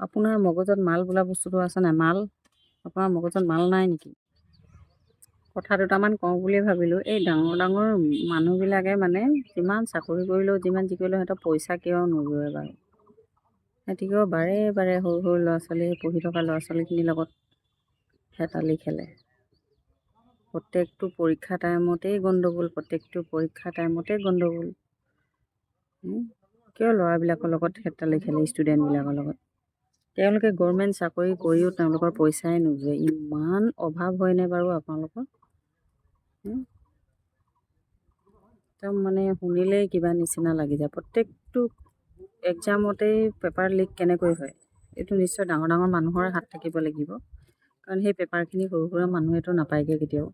আপোনাৰ মগজত মাল বোলা বস্তুটো আছে নাই? মাল? আপোনাৰ মগজত মাল নাই নেকি? কথা দুটামান কওঁ বুলিয়ে ভাবিলোঁ। এই ডাঙৰ ডাঙৰ মানুহবিলাকে মানে যিমান চাকৰি কৰিলেও যিমান যি কৰিলেও সিহঁতৰ পইচা কিয় নোজোৰে বাৰু? সিহঁতি কিয় বাৰে বাৰে সৰু সৰু ল'ৰা ছোৱালী পঢ়ি থকা ল'ৰা ছোৱালীখিনিৰ লগত হেতালি খেলে? প্ৰত্যেকটো পৰীক্ষা টাইমতেই গণ্ডগোল প্ৰত্যেকটো পৰীক্ষা টাইমতেই গণ্ডগোল। কিয় ল'ৰাবিলাকৰ লগত হেতালি খেলে ষ্টুডেণ্টবিলাকৰ লগত? তেওঁলোকে গভৰ্ণমেণ্ট চাকৰি কৰিও তেওঁলোকৰ পইচাই নোজোৰে ইমান অভাৱ হয়নে বাৰু আপোনালোকৰ? একদম মানে শুনিলেই কিবা নিচিনা লাগি যায়। প্ৰত্যেকটো এক্সামতেই পেপাৰ লিক কেনেকৈ হয়? এইটো নিশ্চয় ডাঙৰ ডাঙৰ মানুহৰ হাত থাকিব লাগিব। কাৰণ সেই পেপাৰখিনি সৰু সুৰা মানুহেতো নাপায়গৈ কেতিয়াও।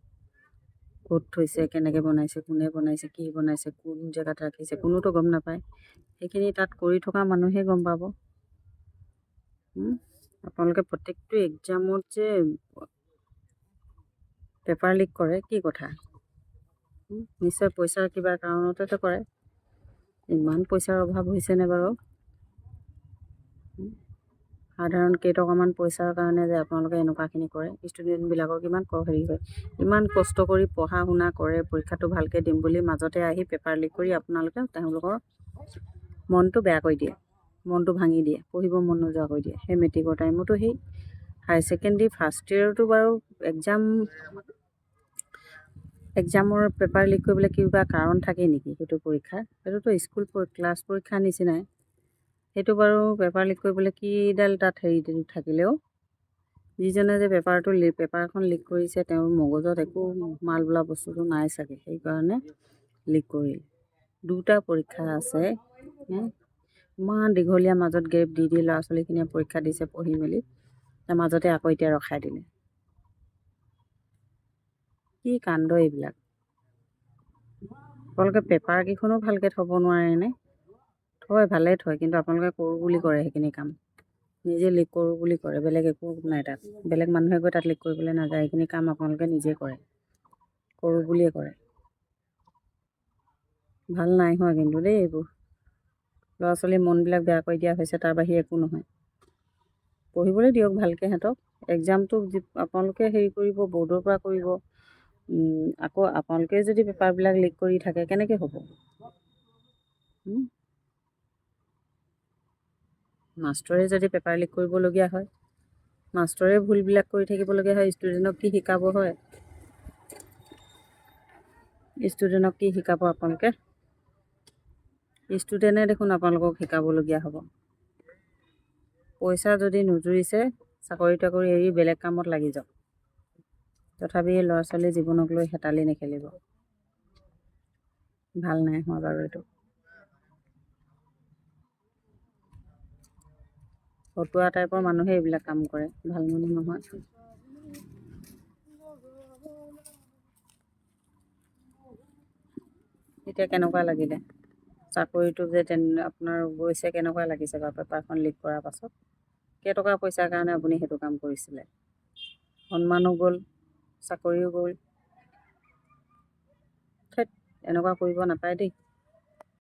ক'ত থৈছে কেনেকৈ বনাইছে কোনে বনাইছে কি বনাইছে কোন জেগাত ৰাখিছে কোনোতো গম নাপায়। সেইখিনি তাত কৰি থকা মানুহে গম পাব। আপোনালোকে প্ৰত্যেকটো এক্সামত যে পেপাৰ লিক কৰে কি কথা? নিশ্চয় পইচাৰ কিবা কাৰণতেতো কৰে। ইমান পইচাৰ অভাৱ হৈছেনে বাৰু? সাধাৰণ কেইটকামান পইচাৰ কাৰণে যে আপোনালোকে এনেকুৱাখিনি কৰে। ষ্টুডেণ্টবিলাকৰ কিমান হেৰি হয়। ইমান কষ্ট কৰি পঢ়া শুনা কৰে পৰীক্ষাটো ভালকৈ দিম বুলি মাজতে আহি পেপাৰ লিক কৰি আপোনালোকে তেওঁলোকৰ মনটো বেয়া কৰি দিয়ে। মনটো ভাঙি দিয়ে পঢ়িব মন নোযোৱা কৰি দিয়ে। সেই মেট্ৰিকৰ টাইমতো সেই হায়াৰ ছেকেণ্ডেৰী ফাৰ্ষ্ট ইয়েৰতো বাৰু এক্সাম এক্সামৰ পেপাৰ লিক কৰিবলৈ কিবা কাৰণ থাকে নেকি সেইটো পৰীক্ষাৰ? সেইটোতো স্কুল ক্লাছ পৰীক্ষাৰ নিচিনাই। সেইটো বাৰু পেপাৰ লিক কৰিবলৈ কিডাল তাত হেৰি থাকিলেও যিজনে যে পেপাৰটো লিক পেপাৰখন লিক কৰিছে তেওঁৰ মগজত একো মাল বোলা বস্তুটো নাই চাগে। সেইকাৰণে লিক কৰিল। দুটা পৰীক্ষা আছে ইমান দীঘলীয়া মাজত গেপ দি দি ল'ৰা ছোৱালীখিনিয়ে পৰীক্ষা দিছে পঢ়ি মেলি তাৰ মাজতে আকৌ এতিয়া ৰখাই দিলে। কি কাণ্ড এইবিলাক? আপোনালোকে পেপাৰকেইখনো ভালকৈ থ'ব নোৱাৰেনে থয় ভালেই থয় কিন্তু আপোনালোকে কৰোঁ বুলি কৰে সেইখিনি কাম। নিজে লিক কৰোঁ বুলি কৰে বেলেগ একো নাই তাত। বেলেগ মানুহে গৈ তাত লিক কৰিবলৈ নাযায় সেইখিনি কাম আপোনালোকে নিজে কৰে। কৰোঁ বুলিয়ে কৰে। ভাল নাই হোৱা কিন্তু দেই এইবোৰ। ল'ৰা ছোৱালীৰ মনবিলাক বেয়া কৰি দিয়া হৈছে, তাৰ বাহিৰে একো নহয়। পঢ়িবলৈ দিয়ক ভালকৈ সিহঁতক। এক্সামটো আপোনালোকে হেৰি কৰিব, বৰ্ডৰ পৰা কৰিব আকৌ আপোনালোকে যদি পেপাৰবিলাক লিক কৰি থাকে, কেনেকৈ হ'ব? মাষ্টৰে যদি পেপাৰ লিক কৰিবলগীয়া হয়, মাষ্টৰে ভুলবিলাক কৰি থাকিবলগীয়া হয় ষ্টুডেণ্টক কি শিকাব হয়? ষ্টুডেণ্টক কি শিকাব আপোনালোকে? ষ্টুডেণ্টে দেখোন আপোনালোকক শিকাবলগীয়া হ'ব। পইচা যদি নুজুৰিছে চাকৰি তাকৰি এৰি বেলেগ কামত লাগি যাওক। তথাপি ল'ৰা ছোৱালীৰ জীৱনক লৈ হেতালি নেখেলিব। ভাল নাই হোৱা বাৰু এইটো। ফটুৱা টাইপৰ মানুহে এইবিলাক কাম কৰে ভাল মানুহ নহয়। এতিয়া কেনেকুৱা লাগিলে? চাকৰিটো যে তেনে আপোনাৰ গৈছে কেনেকুৱা লাগিছে বাৰু পেপাৰখন লিক কৰাৰ পাছত? কেইটকা পইচাৰ কাৰণে আপুনি সেইটো কাম কৰিছিলে? সন্মানো গ'ল চাকৰিও গ'ল। ঠেত এনেকুৱা কৰিব নাপায় দেই।